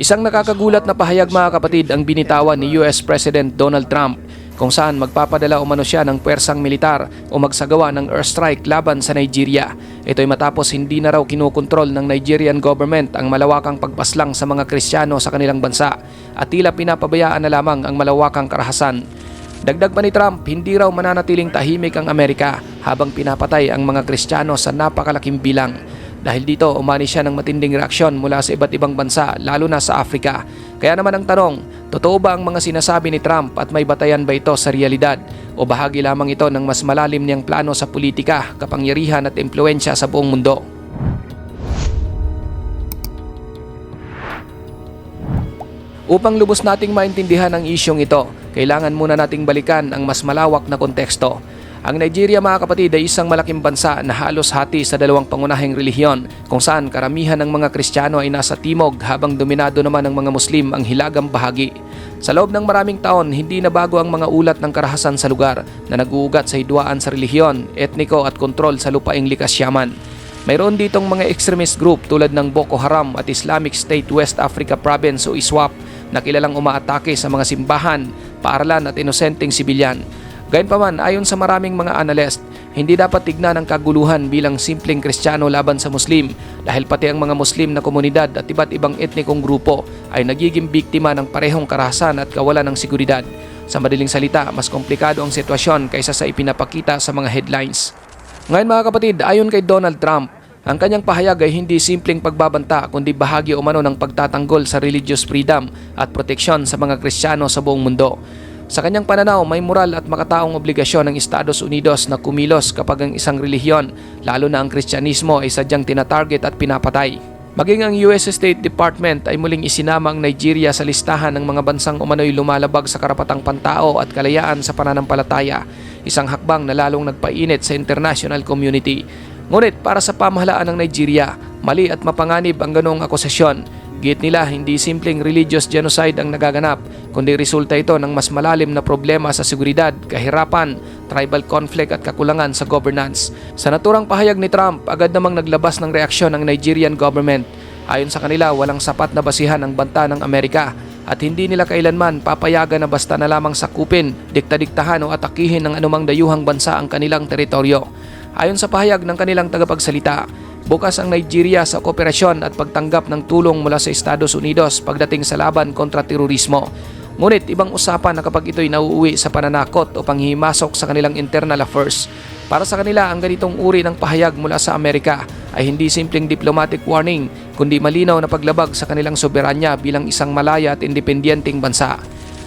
Isang nakakagulat na pahayag mga kapatid ang binitawan ni US President Donald Trump kung saan magpapadala umano siya ng pwersang militar o magsagawa ng airstrike laban sa Nigeria. Ito'y matapos hindi na raw kinukontrol ng Nigerian government ang malawakang pagpaslang sa mga Kristiyano sa kanilang bansa at tila pinapabayaan na lamang ang malawakang karahasan. Dagdag pa ni Trump, hindi raw mananatiling tahimik ang Amerika habang pinapatay ang mga Kristiyano sa napakalaking bilang. Dahil dito, umani siya ng matinding reaksyon mula sa iba't ibang bansa, lalo na sa Afrika. Kaya naman ang tanong, totoo ba ang mga sinasabi ni Trump at may batayan ba ito sa realidad? O bahagi lamang ito ng mas malalim niyang plano sa politika, kapangyarihan at impluensya sa buong mundo? Upang lubos nating maintindihan ang isyong ito, kailangan muna nating balikan ang mas malawak na konteksto. Ang Nigeria mga kapatid ay isang malaking bansa na halos hati sa dalawang pangunahing relihiyon kung saan karamihan ng mga Kristiyano ay nasa timog habang dominado naman ng mga Muslim ang hilagang bahagi. Sa loob ng maraming taon, hindi na bago ang mga ulat ng karahasan sa lugar na nag-uugat sa hidwaan sa relihiyon, etniko at kontrol sa lupaing likas yaman. Mayroon ditong mga extremist group tulad ng Boko Haram at Islamic State West Africa Province o ISWAP na kilalang umaatake sa mga simbahan, paaralan at inosenteng sibilyan. Gayunpaman, ayon sa maraming mga analyst, hindi dapat tignan ang kaguluhan bilang simpleng Kristiyano laban sa Muslim dahil pati ang mga Muslim na komunidad at iba't ibang etnikong grupo ay nagiging biktima ng parehong karahasan at kawalan ng seguridad. Sa madaling salita, mas komplikado ang sitwasyon kaysa sa ipinapakita sa mga headlines. Ngayon mga kapatid, ayon kay Donald Trump, ang kanyang pahayag ay hindi simpleng pagbabanta kundi bahagi umano ng pagtatanggol sa religious freedom at proteksyon sa mga Kristiyano sa buong mundo. Sa kanyang pananaw, may moral at makataong obligasyon ng Estados Unidos na kumilos kapag ang isang relihiyon, lalo na ang Kristyanismo ay sadyang tinatarget at pinapatay. Maging ang US State Department ay muling isinama ang Nigeria sa listahan ng mga bansang umano'y lumalabag sa karapatang pantao at kalayaan sa pananampalataya, isang hakbang na lalong nagpainit sa international community. Ngunit para sa pamahalaan ng Nigeria, mali at mapanganib ang ganoong akusasyon. Git nila hindi simpleng religious genocide ang nagaganap, kundi resulta ito ng mas malalim na problema sa seguridad, kahirapan, tribal conflict at kakulangan sa governance. Sa naturang pahayag ni Trump, agad namang naglabas ng reaksyon ang Nigerian government. Ayon sa kanila, walang sapat na basihan ang banta ng Amerika at hindi nila kailanman papayagan na basta na lamang sakupin, dikta-diktahan o atakihin ng anumang dayuhang bansa ang kanilang teritoryo. Ayon sa pahayag ng kanilang tagapagsalita, bukas ang Nigeria sa kooperasyon at pagtanggap ng tulong mula sa Estados Unidos pagdating sa laban kontra terorismo. Ngunit ibang usapan na kapag ito'y nauuwi sa pananakot o panghihimasok sa kanilang internal affairs. Para sa kanila, ang ganitong uri ng pahayag mula sa Amerika ay hindi simpleng diplomatic warning, kundi malinaw na paglabag sa kanilang soberanya bilang isang malaya at independenteng bansa.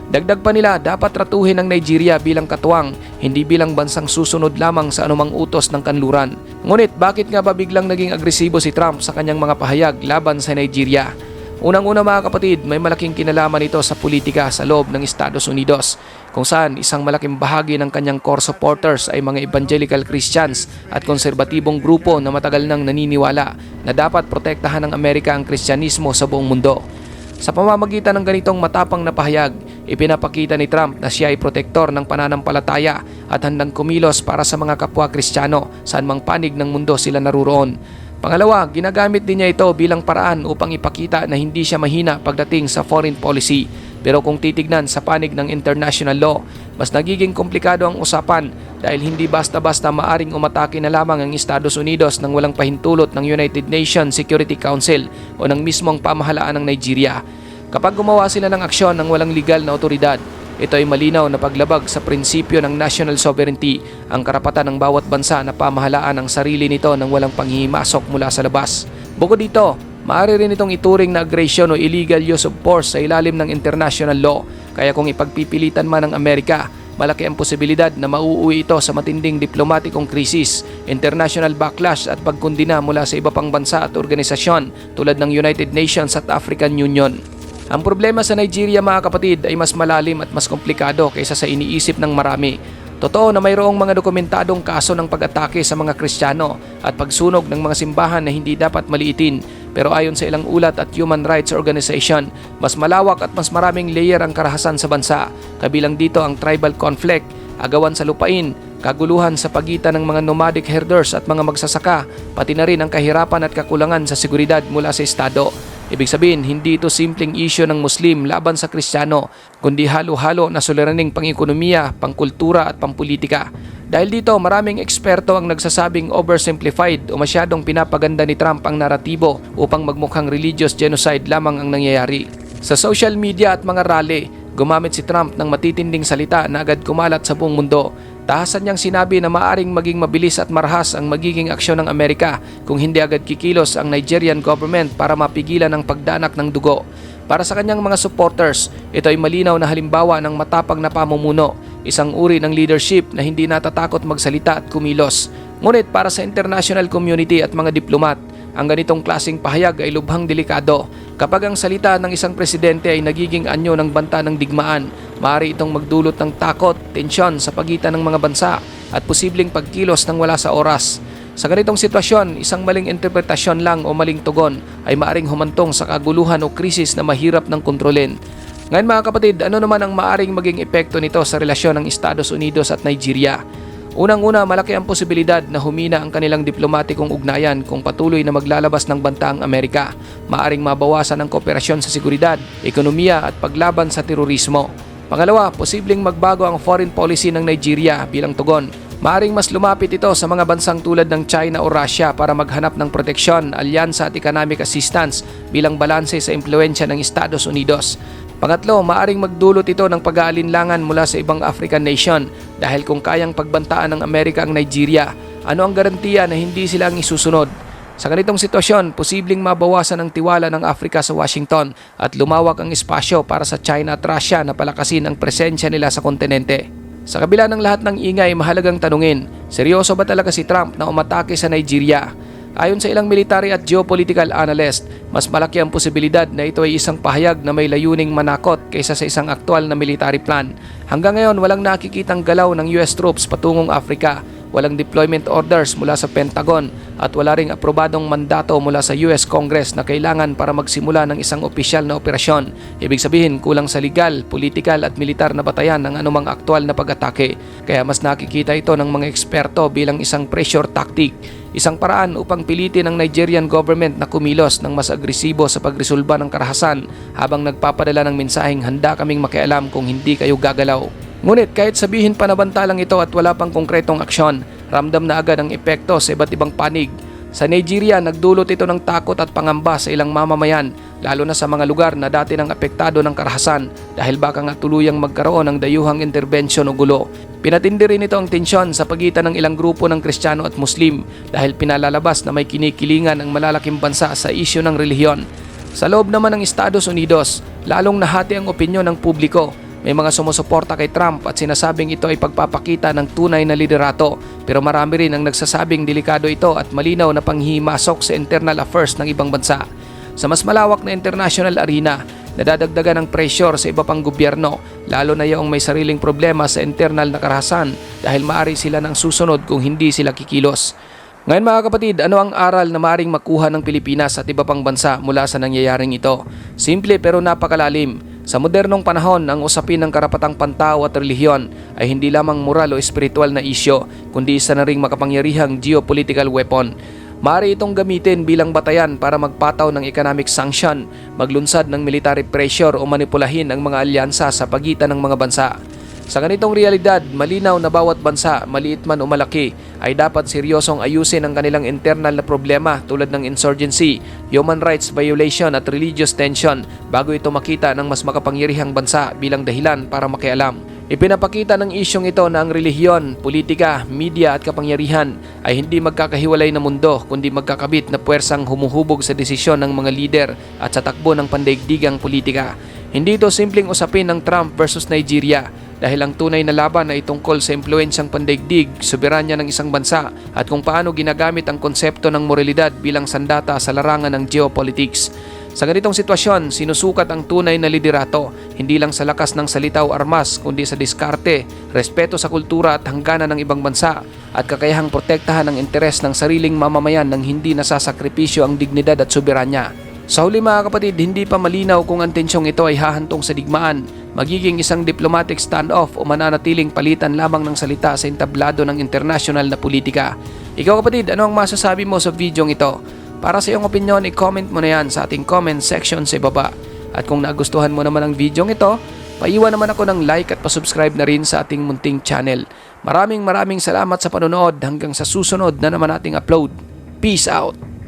Dagdag pa nila, dapat tratuhin ng Nigeria bilang katuwang, hindi bilang bansang susunod lamang sa anumang utos ng kanluran. Ngunit bakit nga ba biglang naging agresibo si Trump sa kanyang mga pahayag laban sa Nigeria? Unang-una mga kapatid, may malaking kinalaman ito sa politika sa loob ng Estados Unidos, kung saan isang malaking bahagi ng kanyang core supporters ay mga evangelical Christians at konserbatibong grupo na matagal nang naniniwala na dapat protektahan ng Amerika ang Kristyanismo sa buong mundo. Sa pamamagitan ng ganitong matapang na pahayag, ipinapakita ni Trump na siya ay protektor ng pananampalataya at handang kumilos para sa mga kapwa Kristiyano saan mang panig ng mundo sila naruroon. Pangalawa, ginagamit din niya ito bilang paraan upang ipakita na hindi siya mahina pagdating sa foreign policy. Pero kung titignan sa panig ng international law, mas nagiging komplikado ang usapan dahil hindi basta-basta maaring umatake na lamang ang Estados Unidos nang walang pahintulot ng United Nations Security Council o ng mismong pamahalaan ng Nigeria. Kapag gumawa sila ng aksyon ng walang legal na otoridad, ito ay malinaw na paglabag sa prinsipyo ng national sovereignty, ang karapatan ng bawat bansa na pamahalaan ang sarili nito nang walang panghihimasok mula sa labas. Bukod dito, maaari rin itong ituring na aggression o illegal use of force sa ilalim ng international law. Kaya kung ipagpipilitan man ng Amerika, malaki ang posibilidad na mauuwi ito sa matinding diplomatikong krisis, international backlash at pagkundina mula sa iba pang bansa at organisasyon tulad ng United Nations at African Union. Ang problema sa Nigeria mga kapatid ay mas malalim at mas komplikado kaysa sa iniisip ng marami. Totoo na mayroong mga dokumentadong kaso ng pag-atake sa mga Kristiyano at pagsunog ng mga simbahan na hindi dapat maliitin. Pero ayon sa ilang ulat at human rights organization, mas malawak at mas maraming layer ang karahasan sa bansa. Kabilang dito ang tribal conflict, agawan sa lupain, kaguluhan sa pagitan ng mga nomadic herders at mga magsasaka, pati na rin ang kahirapan at kakulangan sa seguridad mula sa Estado. Ibig sabihin, hindi ito simpleng isyo ng Muslim laban sa Kristiyano, kundi halo-halo na suliraning pang-ekonomiya, pangkultura at pampolitika. Dahil dito, maraming eksperto ang nagsasabing oversimplified o masyadong pinapaganda ni Trump ang naratibo upang magmukhang religious genocide lamang ang nangyayari. Sa social media at mga rally, gumamit si Trump ng matitinding salita na agad kumalat sa buong mundo. Tahasan niyang sinabi na maaring maging mabilis at marahas ang magiging aksyon ng Amerika kung hindi agad kikilos ang Nigerian government para mapigilan ang pagdanak ng dugo. Para sa kanyang mga supporters, ito ay malinaw na halimbawa ng matapang na pamumuno, isang uri ng leadership na hindi natatakot magsalita at kumilos. Ngunit para sa international community at mga diplomat, ang ganitong klasing pahayag ay lubhang delikado. Kapag ang salita ng isang presidente ay nagiging anyo ng banta ng digmaan, maaari itong magdulot ng takot, tensyon sa pagitan ng mga bansa at posibleng pagkilos ng wala sa oras. Sa ganitong sitwasyon, isang maling interpretasyon lang o maling tugon ay maaring humantong sa kaguluhan o krisis na mahirap ng kontrolin. Ngayon mga kapatid, ano naman ang maaring maging epekto nito sa relasyon ng Estados Unidos at Nigeria? Unang-una, malaki ang posibilidad na humina ang kanilang diplomatikong ugnayan kung patuloy na maglalabas ng banta ang Amerika. Maaring mabawasan ang kooperasyon sa seguridad, ekonomiya at paglaban sa terorismo. Pangalawa, posibleng magbago ang foreign policy ng Nigeria bilang tugon. Maaring mas lumapit ito sa mga bansang tulad ng China o Russia para maghanap ng proteksyon, alyansa at economic assistance bilang balanse sa impluensya ng Estados Unidos. Pangatlo, maaring magdulot ito ng pag-aalinlangan mula sa ibang African nation dahil kung kayang pagbantaan ng Amerika ang Nigeria, ano ang garantiya na hindi sila ang isusunod? Sa ganitong sitwasyon, posibleng mabawasan ang tiwala ng Afrika sa Washington at lumawak ang espasyo para sa China at Russia na palakasin ang presensya nila sa kontinente. Sa kabila ng lahat ng ingay, mahalagang tanungin, seryoso ba talaga si Trump na umatake sa Nigeria? Ayon sa ilang military at geopolitical analyst, mas malaki ang posibilidad na ito ay isang pahayag na may layuning manakot kaysa sa isang aktwal na military plan. Hanggang ngayon, walang nakikitang galaw ng US troops patungong Afrika walang deployment orders mula sa Pentagon at wala ring aprobadong mandato mula sa US Congress na kailangan para magsimula ng isang opisyal na operasyon. Ibig sabihin, kulang sa legal, political at militar na batayan ng anumang aktwal na pag-atake. Kaya mas nakikita ito ng mga eksperto bilang isang pressure tactic, isang paraan upang pilitin ng Nigerian government na kumilos ng mas agresibo sa pagresolba ng karahasan habang nagpapadala ng mensaheng handa kaming makialam kung hindi kayo gagalaw. Ngunit kahit sabihin pa na bantalang ito at wala pang konkretong aksyon, ramdam na agad ang epekto sa iba't ibang panig. Sa Nigeria, nagdulot ito ng takot at pangamba sa ilang mamamayan, lalo na sa mga lugar na dati nang apektado ng karahasan dahil baka nga tuluyang magkaroon ng dayuhang intervention o gulo. Pinatindi rin ito ang tensyon sa pagitan ng ilang grupo ng Kristiyano at Muslim dahil pinalalabas na may kinikilingan ang malalaking bansa sa isyu ng relihiyon. Sa loob naman ng Estados Unidos, lalong nahati ang opinyon ng publiko may mga sumusuporta kay Trump at sinasabing ito ay pagpapakita ng tunay na liderato pero marami rin ang nagsasabing delikado ito at malinaw na panghimasok sa internal affairs ng ibang bansa. Sa mas malawak na international arena, nadadagdagan ng pressure sa iba pang gobyerno lalo na yung may sariling problema sa internal na karahasan dahil maari sila ng susunod kung hindi sila kikilos. Ngayon mga kapatid, ano ang aral na maring makuha ng Pilipinas at iba pang bansa mula sa nangyayaring ito? Simple pero napakalalim. Sa modernong panahon, ang usapin ng karapatang pantao at relihiyon ay hindi lamang moral o espiritual na isyo, kundi isa na ring makapangyarihang geopolitical weapon. Maaari itong gamitin bilang batayan para magpataw ng economic sanction, maglunsad ng military pressure o manipulahin ang mga alyansa sa pagitan ng mga bansa. Sa ganitong realidad, malinaw na bawat bansa, maliit man o malaki, ay dapat seryosong ayusin ang kanilang internal na problema tulad ng insurgency, human rights violation at religious tension bago ito makita ng mas makapangyarihang bansa bilang dahilan para makialam. Ipinapakita ng isyong ito na ang relihiyon, politika, media at kapangyarihan ay hindi magkakahiwalay na mundo kundi magkakabit na puwersang humuhubog sa desisyon ng mga lider at sa takbo ng pandaigdigang politika. Hindi ito simpleng usapin ng Trump versus Nigeria dahil ang tunay na laban ay tungkol sa impluensyang pandaigdig, soberanya ng isang bansa at kung paano ginagamit ang konsepto ng moralidad bilang sandata sa larangan ng geopolitics. Sa ganitong sitwasyon, sinusukat ang tunay na liderato, hindi lang sa lakas ng salita o armas, kundi sa diskarte, respeto sa kultura at hangganan ng ibang bansa, at kakayahang protektahan ang interes ng sariling mamamayan nang hindi nasasakripisyo ang dignidad at soberanya. Sa huli mga kapatid, hindi pa malinaw kung ang tensyong ito ay hahantong sa digmaan, magiging isang diplomatic standoff o mananatiling palitan lamang ng salita sa entablado ng international na politika. Ikaw kapatid, ano ang masasabi mo sa videong ito? Para sa iyong opinion, i-comment mo na yan sa ating comment section sa baba. At kung nagustuhan mo naman ang video ito, paiwan naman ako ng like at pasubscribe na rin sa ating munting channel. Maraming maraming salamat sa panonood hanggang sa susunod na naman ating upload. Peace out!